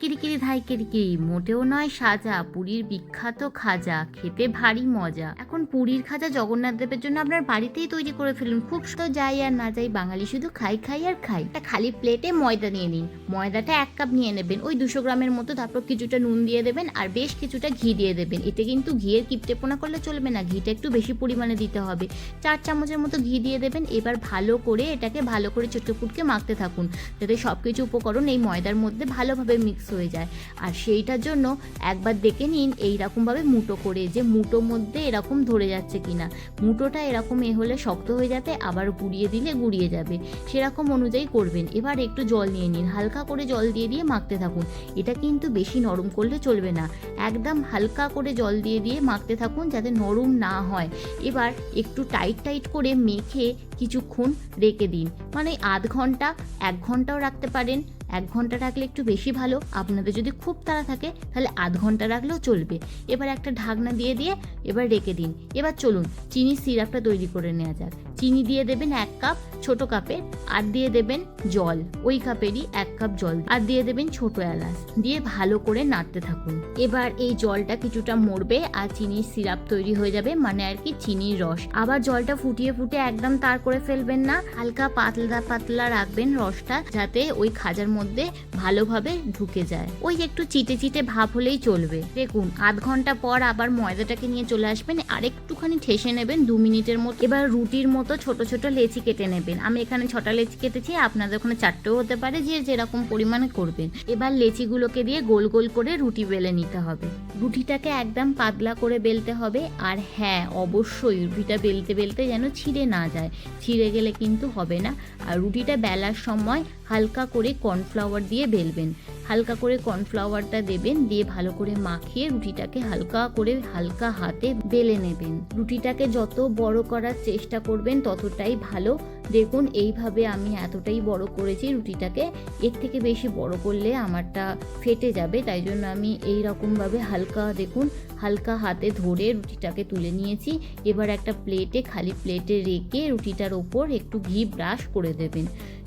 কিরিকিরি ধাই কিরিকিরি মোটেও নয় সাজা, পুরীর বিখ্যাত খাজা খেতে ভারী মজা। এখন পুরীর খাজা জগন্নাথ দেবের জন্য আপনার বাড়িতেই তৈরি করে ফেলুন। খুব তো যাই আর না যাই, বাঙালি শুধু খাই খাই আর খাই। একটা খালি প্লেটে ময়দা নিয়ে নিন। ময়দাটা এক কাপ নিয়ে নেবেন, ওই দুশো গ্রামের মতো, তারপর কিছুটা নুন দিয়ে দেবেন আর বেশ কিছুটা ঘি দিয়ে দেবেন। এতে কিন্তু ঘিয়ের কিপটেপোনা করলে চলবে না, ঘিটা একটু বেশি পরিমাণে দিতে হবে। চার চামচের মতো ঘি দিয়ে দেবেন, এবার ভালো করে এটাকে ভালো করে চটকে ফুটকে মাখতে থাকুন। যাতে সব কিছু উপকরণ এই ময়দার মধ্যে ভালোভাবে মিক্স হয়ে যায়। আর সেইটার জন্য একবার দেখে নিন এইরকমভাবে মুটো করে যে মুটো মধ্যে এরকম ধরে যাচ্ছে কিনা। মুটোটা এরকম এ হলে শক্ত হয়ে যাতে আবার গুঁড়িয়ে দিলে গুঁড়িয়ে যাবে। সেরকম অনুযায়ী করবেন। এবার একটু জল নিয়ে নিন। হালকা করে জল দিয়ে দিয়ে মাখতে থাকুন। এটা কিন্তু বেশি নরম করলে চলবে না। একদম হালকা করে জল দিয়ে দিয়ে মাখতে থাকুন যাতে নরম না হয়। এবার একটু টাইট টাইট করে মেখে কিছুক্ষণ রেখে দিন। মানে আধ ঘণ্টা, এক ঘন্টাও রাখতে পারেন। এক ঘণ্টা রাখলে একটু বেশি ভালো। আপনাদের যদি খুব তাড়া থাকে, তাহলে আধ ঘণ্টা রাখলেও চলবে। এবার একটা ঢাকনা দিয়ে দিয়ে এবার রেখে দিন। এবার চলুন চিনি সিরাপটা তৈরি করে নেওয়া যাক। চিনি দিয়ে দেবেন এক কাপ ছোট কাপের আর দিয়ে দেবেন জল। ওই কাপেরই এক কাপ জল। আর দিয়ে দেবেন ছোট এলাচ। দিয়ে ভালো করে নাড়তে থাকুন। এবার এই জলটা কিছুটা মরবে, আর চিনির সিরাপ তৈরি হয়ে যাবে মানে আর কি চিনির রস। আবার জলটা ফুটিয়ে ফুটে একদম তার করে ফেলবেন না। হালকা পাতলা পাতলা রাখবেন রসটা, যাতে ওই খাজার মধ্যে ভালোভাবে ঢুকে যায়। ওই একটু চিটে চিটে ভাব হলেই চলবে। দেখুন, আধ ঘণ্টা পর আবার ময়দাটাকে নিয়ে চলে আসবেন। আর একটুখানি ঠেসে নেবেন দু মিনিটের মতো। এবার রুটির মতো ছোট ছোট লেচি কেটে নেবেন। আমি এখানে ছটা লেচি কেটেছি, আপনাদের ওখানে চারটেও হতে পারে, যে যেরকম পরিমাণে করবেন। এবার লেচিগুলোকে দিয়ে গোল গোল করে রুটি বেলে নিতে হবে। রুটিটাকে একদম পাতলা করে বেলতে হবে, আর হ্যাঁ অবশ্যই রুটিটা বেলতে বেলতে যেন ছিঁড়ে না যায়। ছিঁড়ে গেলে কিন্তু হবে না। আর রুটিটা বেলার সময় হালকা করে কর্নফ্লাওয়ার দিয়ে বেলবেন। হালকা করে কর্নফ্লাওয়ারটা দেবেন, দিয়ে ভালো করে মাখিয়ে রুটিটাকে হালকা করে হালকা হাতে বেলে নেবেন। রুটিটাকে যত বড় করার চেষ্টা করবেন, ততটাই ভালো। দেখুন, এইভাবে আমি এতটাই বড় করেছি রুটিটাকে। এর থেকে বেশি বড় করলে আমারটা ফেটে যাবে, তাই জন্য আমি এই রকমভাবে হালকা, দেখুন, হালকা হাতে ধরে রুটিটাকে তুলে নিয়েছি। এবার একটা প্লেটে, খালি প্লেটে রেখে রুটিটার ওপর একটু ঘি ব্রাশ করে দেবেন।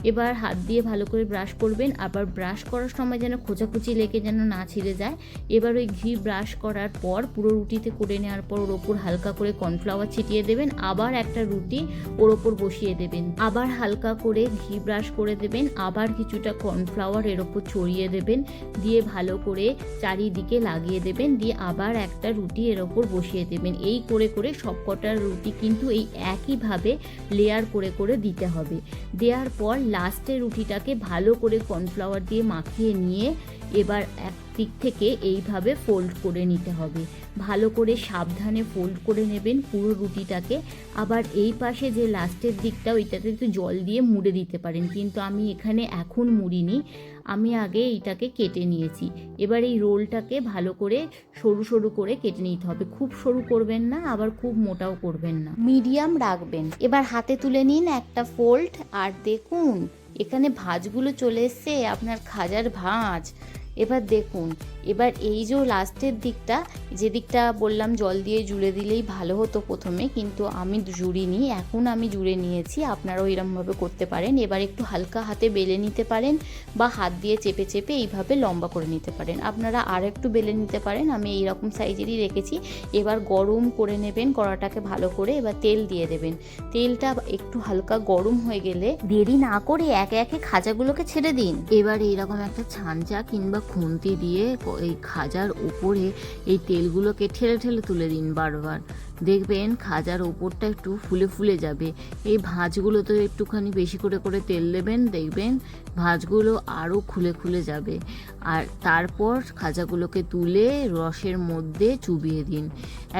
এবার হাত দিয়ে ভালো করে ব্রাশ করবেন, আবার ব্রাশ করার সময় যেন খোঁচাখুচি লেগে যেন না ছিঁড়ে যায়। এবার ওই ঘি ব্রাশ করার পর পুরো রুটিতে করে নেওয়ার পর ওর ওপর হালকা করে কর্নফ্লাওয়ার ছিটিয়ে দেবেন, আবার একটা রুটি ওর ওপর বসিয়ে দেবেন। আবার হালকা করে ঘি ব্রাশ করে দেবেন, আবার কিছুটা কর্নফ্লাওয়ার এর ওপর ছড়িয়ে দেবেন, দিয়ে ভালো করে চারিদিকে লাগিয়ে দেবেন, দিয়ে আবার একটা রুটি এর ওপর বসিয়ে দেবেন। এই করে করে সবকটা রুটি কিন্তু এই একইভাবে লেয়ার করে করে দিতে হবে। দেওয়ার পর লাস্টের রুটিটাকে ভালো করে কর্নফ্লাওয়ার দিয়ে মাখিয়ে নিয়ে এবার এক দিক থেকে এইভাবে ফোল্ড করে নিতে হবে। ভালো করে সাবধানে ফোল্ড করে নেবেন পুরো রুটিটাকে। আবার এই পাশে যে লাস্টের দিকটা, ওইটাতে একটু জল দিয়ে মুড়ে দিতে পারেন। কিন্তু আমি এখানে এখন মুড়িনি, আমি আগে এইটাকে কেটে নিয়েছি। এবার এই রোলটাকে ভালো করে সরু সরু করে কেটে নিতে হবে। খুব সরু করবেন না, আবার খুব মোটাও করবেন না। মিডিয়াম রাখবেন। এবার হাতে তুলে নিন একটা ফোল্ড আর দেখুন, এখানে ভাঁজগুলো চলে এসছে, আপনার খাজার ভাঁজ। এবার দেখুন, এবার এই যে লাস্টের দিকটা, যে দিকটা বললাম জল দিয়ে জুড়ে দিলেই ভালো হতো প্রথমে, কিন্তু আমি জুড়িনি, এখন আমি জুড়ে নিয়েছি, আপনারাও এরমভাবে করতে পারেন, এবার একটু হালকা হাতে বেলে নিতে পারেন, বা হাত দিয়ে চেপে চেপে এইভাবে লম্বা করে নিতে পারেন। আপনারা আর একটু বেলে নিতে পারেন, আমি এই রকম সাইজেরই রেখেছি, এবার গরম করে নেবেন কড়াটাকে ভালো করে, এবার তেল দিয়ে দেবেন। তেলটা একটু হালকা গরম হয়ে গেলে, দেরি না করে একে একে খাজাগুলোকে ছেড়ে দিন। এবার এইরকম একটা ছাঁচা কিংবা খুন্তি দিয়ে এই খাজার উপরে এই তেলগুলোকে ঠেলে ঠেলে তুলে দিন বারবার। দেখবেন খাজার ওপরটা একটু ফুলে ফুলে যাবে। এই ভাঁজগুলো তো একটুখানি বেশি করে করে তেল দেবেন, দেখবেন ভাঁজগুলো আরও খুলে খুলে যাবে। আর তারপর খাজাগুলোকে তুলে রসের মধ্যে চুবিয়ে দিন।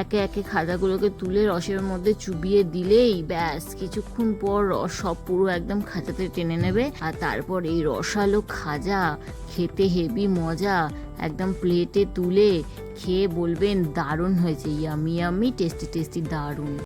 একে একে খাজাগুলোকে তুলে রসের মধ্যে চুবিয়ে দিলেই ব্যাস, কিছুক্ষণ পর রস সব পুরো একদম খাজাতে টেনে নেবে। আর তারপর এই রসালো খাজা, খেতে হেভি মজা একদম প্লেটে তুলে খেয়ে বলবেন দারুণ হয়েছে ইয়ামি ইয়ামি টেস্টি টেস্টি দারুণ।